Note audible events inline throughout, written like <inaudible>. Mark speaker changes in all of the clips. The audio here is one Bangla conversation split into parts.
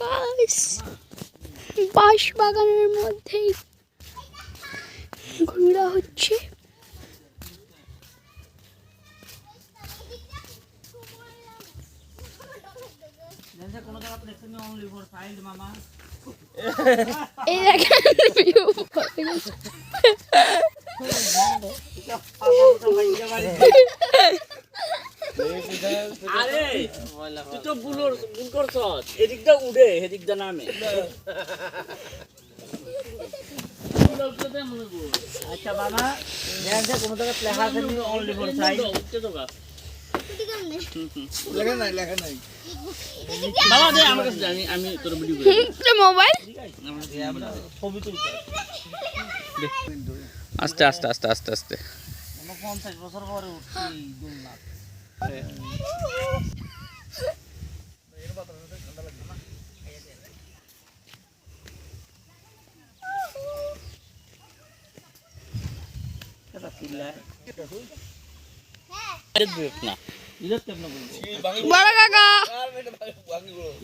Speaker 1: গাইস বাঁশ বাগানের মধ্যেই ঘোরা হচ্ছে এই দেখেন গেছে।
Speaker 2: আরে তুই তো ভুল ভুল করছস। এদিকটা উড়ে এদিকটা নামে। আচ্ছা বাবা কোনো জায়গায় আছে অনলি ফর সাইড
Speaker 1: তো মোবাইল?
Speaker 3: আস্তে আস্তে আস্তে আস্তে আস্তে।
Speaker 2: পঞ্চাশ বছর পরে উঠছি দুলনা এটা
Speaker 1: বড় কাকা।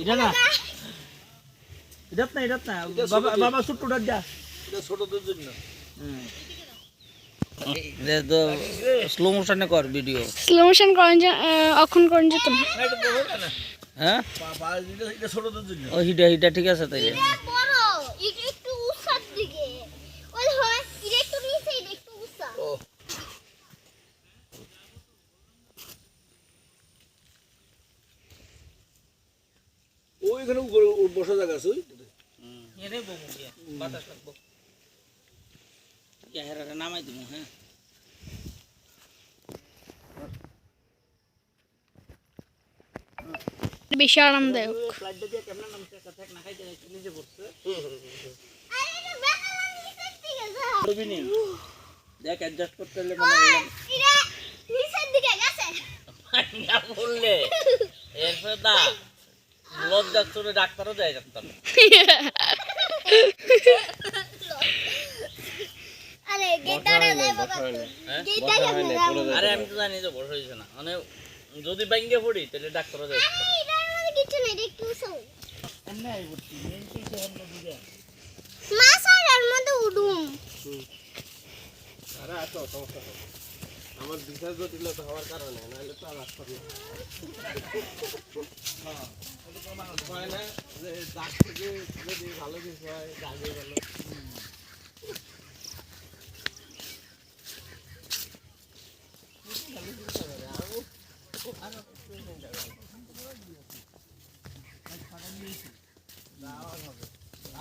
Speaker 2: এটা না। এটাত না এটাত না। বাবা ছোট্ট ডাক যা।
Speaker 4: ছোটদের জন্য।
Speaker 2: স্লো মোশনে কর ভিডিও
Speaker 1: স্লো মোশন করেন যেত
Speaker 2: হ্যাঁ? ও ঠিক আছে তাইলে।
Speaker 5: বড় এটা একটু উৎসার দিকে। ওই
Speaker 4: ওইখানে উপরে বসা জায়গা আছে ওই
Speaker 2: এরে বমু দিয়া বাতাস লাগবো। চেহারাটা নামাই দিমু হ্যাঁ।
Speaker 1: বেশি আরামদায়ক।
Speaker 2: দেখ অ্যাডজাস্ট করতে হলে মনে হয়
Speaker 5: নিচের দিকে গেছে।
Speaker 2: বললে। এরপর দা লজ্জা চলে ডাক্তারও যায় জানতাম <laughs>
Speaker 5: আরে
Speaker 2: হ্যাঁ? আরে আমি তো জানি যে বড় হয়েছে না। মানে যদি ব্যাঙ্গে পড়ি তাহলে
Speaker 5: কিছু নেই একটু
Speaker 2: কিছু
Speaker 5: মাছ আর মধ্যে উডুম।
Speaker 4: আরে সমস্যা আমার বিশ্বাস জটিলতা হওয়ার কারণে নাহলে তো আর আসতো না। হ্যাঁ,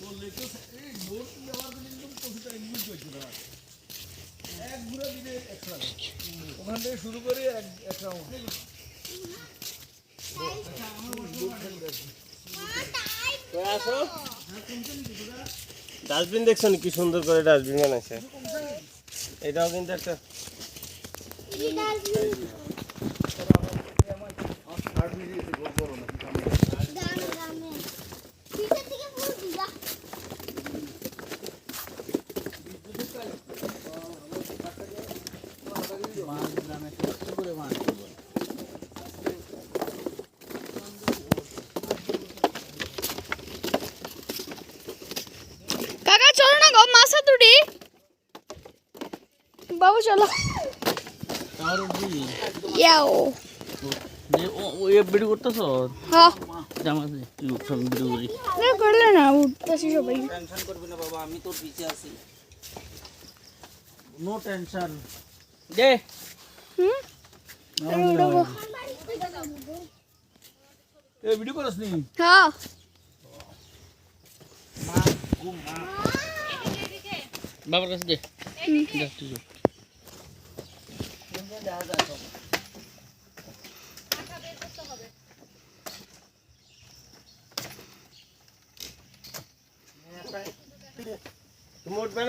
Speaker 4: না যে দাগ থেকে যদি ভালো কিছু হয় দাগে গেল ওখান থেকে শুরু করে এক এক রাউন্ড।
Speaker 6: ডাস্টবিন দেখছেন কি সুন্দর করে ডাস্টবিন বানাইছে। এটাও কিন্তু একটা
Speaker 5: গানে গানে পিছের থেকে পুরো ভিজা
Speaker 1: কাকা চলো না গো মাছ তুড়ি বাবু চলো ইয়াও
Speaker 2: ও এ ভিডিও করতেছ
Speaker 1: হ্যাঁ
Speaker 2: জামা তুই ভিডিও করি
Speaker 1: না করলে না উঠতেছি সবাই
Speaker 2: টেনশন করবি না বাবা আমি তোর পিছে আছি নো টেনশন দে
Speaker 1: হুম আমি উঠবো
Speaker 4: এই ভিডিও করছ নি
Speaker 1: হ্যাঁ
Speaker 2: বাবার কাছে দে দে, তুই দেখা যায় তুমি উঠবে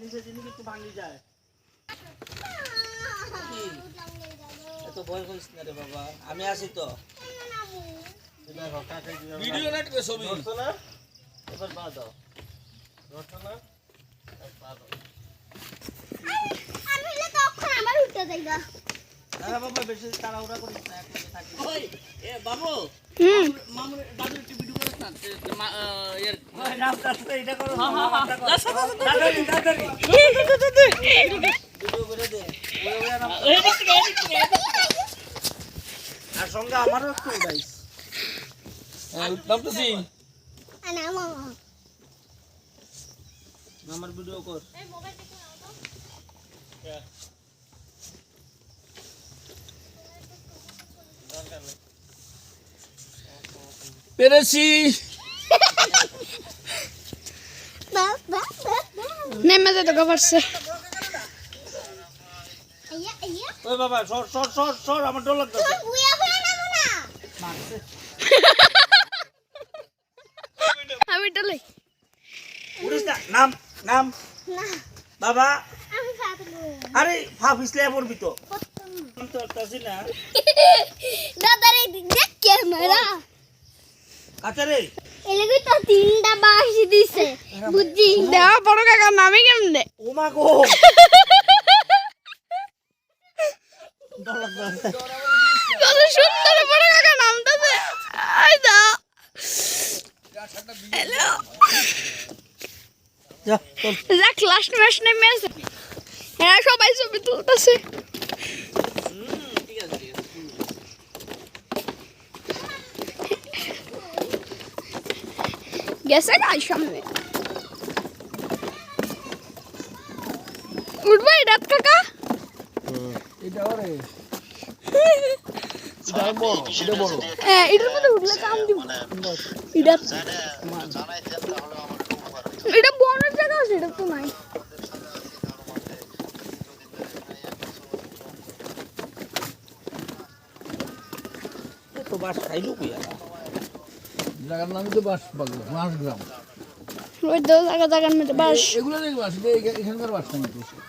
Speaker 2: নিচে জিনিস ভাঙি যায় এত ভয় হইস না রে বাবা। আমি আছি তো। ভিডিও না রে ছবি
Speaker 6: ধরছো না
Speaker 2: এবার পা দাও।
Speaker 6: ধরছো না
Speaker 5: আমি হলে তখন আমার উঠতে যাইবা
Speaker 2: না। বাবা বেশি তাড়াহুড়া করিস না এক মিনিট থাকি ওই এ বাবু।
Speaker 1: হুম।
Speaker 2: মামুর দাদু একটু ভিডিও করে না মা এর নাম কাটতে এটা করো মামাটা করো। দাদারি দাদারি। ভিডিও করে দে। ওই ওই নাম আর সঙ্গে আমারও একটু নামতেছি আমার ভিডিও কর। পেরেছি।
Speaker 1: নেমে যেতে
Speaker 5: আইয়া
Speaker 2: ওই বাবা সর সর সর সর আমার ডর লাগতেছে <laughs>
Speaker 5: তোর বুয়া বুয়া নামো না
Speaker 2: মারছে
Speaker 1: আমি টালাই
Speaker 2: উড়িস না নাম নাম। বাবা। আরে ফা ফিসলে পড়বি তো। আমি তো আসতেছি না।
Speaker 5: দাদারে দেখ ক্যামেরা।
Speaker 2: রে?
Speaker 5: এলাকায় তো তিনটা বাসি দিছে। বুদ্ধি
Speaker 1: দেওয়া বড় কাকার নামই কেমনে?
Speaker 2: ও মা গো।
Speaker 1: কত সুন্দর বড় কাকা নামটাছে আই দা হ্যালো।
Speaker 2: যা
Speaker 1: লাস্ট ম্যাচ নেমে আছে। হ্যাঁ সবাই ছবি তুলতেছে। গেছে গাই সামনে। উঠবে রাত কাকা?
Speaker 2: এটা ওরে
Speaker 1: হ্যাঁ এটার মধ্যে উঠলে কাম দিব। এটা এটা বনের জায়গা আছে এটা তো নাই।
Speaker 2: এ তো বাস খাইলো কইয়া
Speaker 4: জায়গার নামই তো বাস গ্রাম।
Speaker 1: ওই তো জায়গা জায়গার মধ্যে বাস।
Speaker 4: এগুলো দেখি বাস এটা এখানকার বাস না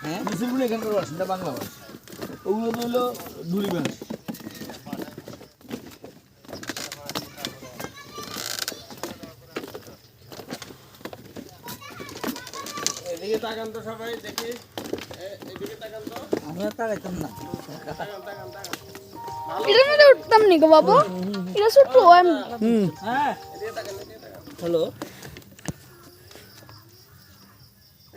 Speaker 2: হ্যাঁ?
Speaker 4: এখানকার বাস এটা বাংলা বাস। ওগুলো তো হলো ধুলি বাস
Speaker 6: এদিকে তাকান তো সবাই দেখি। এদিকে তাকান তো।
Speaker 2: আমি তাকাইতাম না।
Speaker 6: তাকান তাকান তাকান।
Speaker 1: এটার মধ্যে উঠতাম নি গো বাবু? এটা ছোট এমনি
Speaker 2: হ্যাঁ।
Speaker 6: এদিকে তাকান এদিকে তাকান।
Speaker 2: হ্যালো।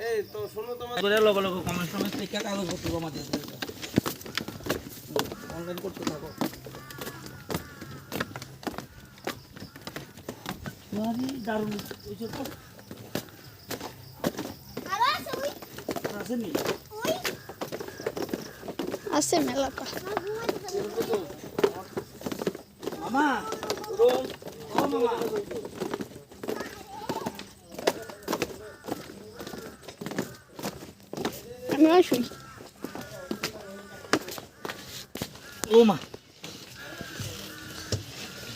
Speaker 6: এই তো শুনো তোমার
Speaker 2: করে লগে লগে কমেন্ট টমেন্ট লিখে কাগজপত্র জমা দিয়ে দিতে অনলাইন করতে থাকো। বাড়ি দারুণ হয়েছে তো
Speaker 5: আরও আছে ওই
Speaker 2: আসেনি?
Speaker 5: ওই
Speaker 1: আছে মেলাটা
Speaker 5: যাবে
Speaker 2: মামা? রোম ও মামা
Speaker 1: আমি আসি।
Speaker 2: ও মা।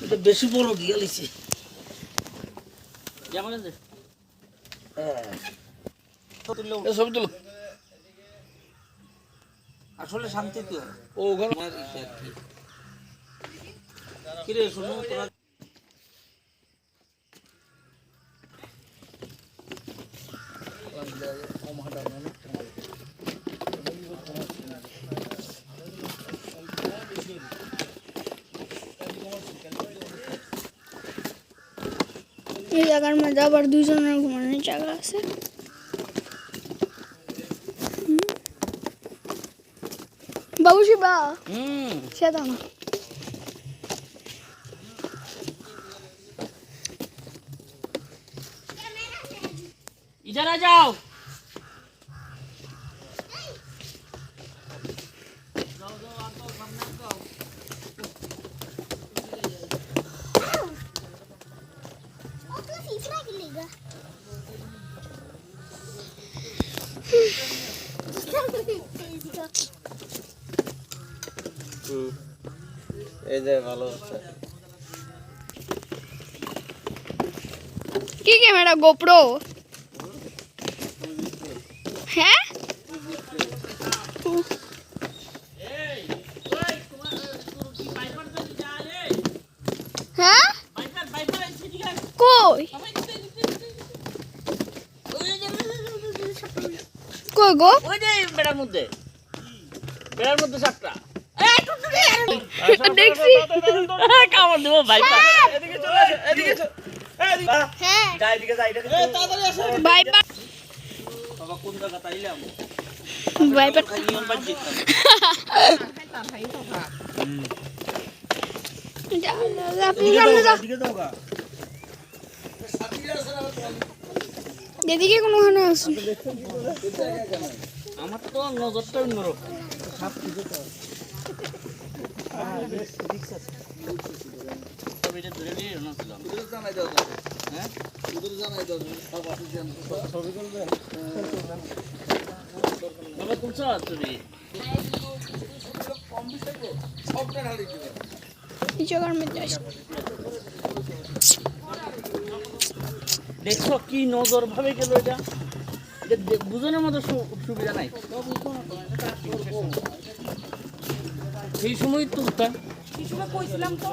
Speaker 2: এটা বেশি বড় দিয়ে লিছি। যেমন আছে হ্যাঁ।
Speaker 4: ছবি তুলো।
Speaker 2: আসলে শান্তি তো।
Speaker 4: ও ওখানে
Speaker 2: কিরে শুনো তোরা
Speaker 1: এই জায়গার মধ্যে আবার দুজনের ঘুমানোর জায়গা আছে।
Speaker 2: Baujiba.
Speaker 1: Hmm. siapa?
Speaker 3: इधर आ
Speaker 5: Thank you.
Speaker 6: হুম। এই যে ভালো হচ্ছে।
Speaker 1: কি ক্যামেরা? গোপ্রো? হ্যাঁ? হ্যাঁ? কই? কই গো?
Speaker 2: ওই যে বেড়ার মধ্যে। বেড়ার মধ্যে সাপটা।
Speaker 1: দেখছি।
Speaker 2: কামড় দেবো ভাইপার
Speaker 5: হ্যাঁ।
Speaker 2: যাই বাবা কোন জায়গা তাইলাম
Speaker 1: ভাইপার।
Speaker 2: দিকে যাও গা।
Speaker 1: এদিকে কোনো ওখানে আছে
Speaker 2: আমার তো নজরটা অন্যরকম। দেখছ কি নজর ভাবে গেল এটা। এটা দে- বুঝনের মতো সুবিধা নাই। সেই সময় তুলতাম সেই সময় কইছিলাম তো।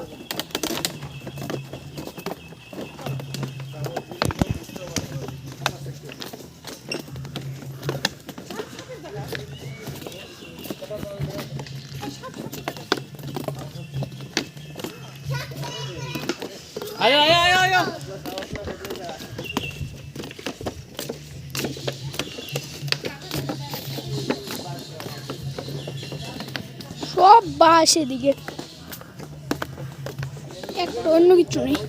Speaker 2: আয়।
Speaker 1: বাস এদিকে একটা অন্য কিছু নেই।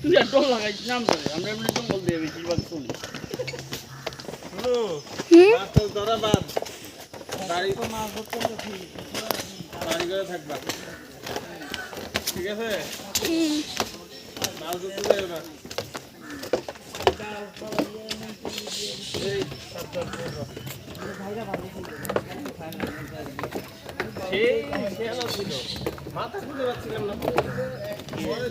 Speaker 2: তুই আর লাগাইছিস নাম ধরে। আমরা এমনি জঙ্গল দিয়ে বেশিরভাগ চলি
Speaker 1: হুম?
Speaker 6: মাছ তো ধরা বাদ বাড়ি বাড়ি করে থাকবা। ঠিক আছে? মাছ ধরতে যাবে না। মাথা খুঁজে পাচ্ছিলাম না। পরে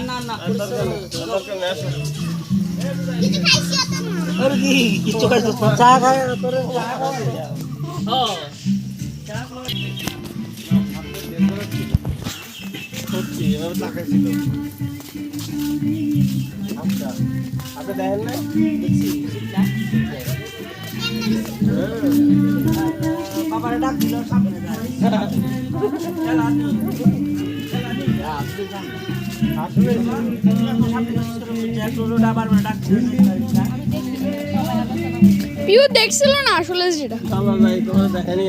Speaker 2: না না।
Speaker 5: কিছু খাইছি
Speaker 2: হ্যাঁ
Speaker 6: এভাবে তাকাইছিল। আচ্ছা আপনি দেখেন না
Speaker 2: বাবারে ডাক দিল সামনে <laughs>
Speaker 1: পিউ দেখছিল না আসলে যেটা।
Speaker 6: দেখেনি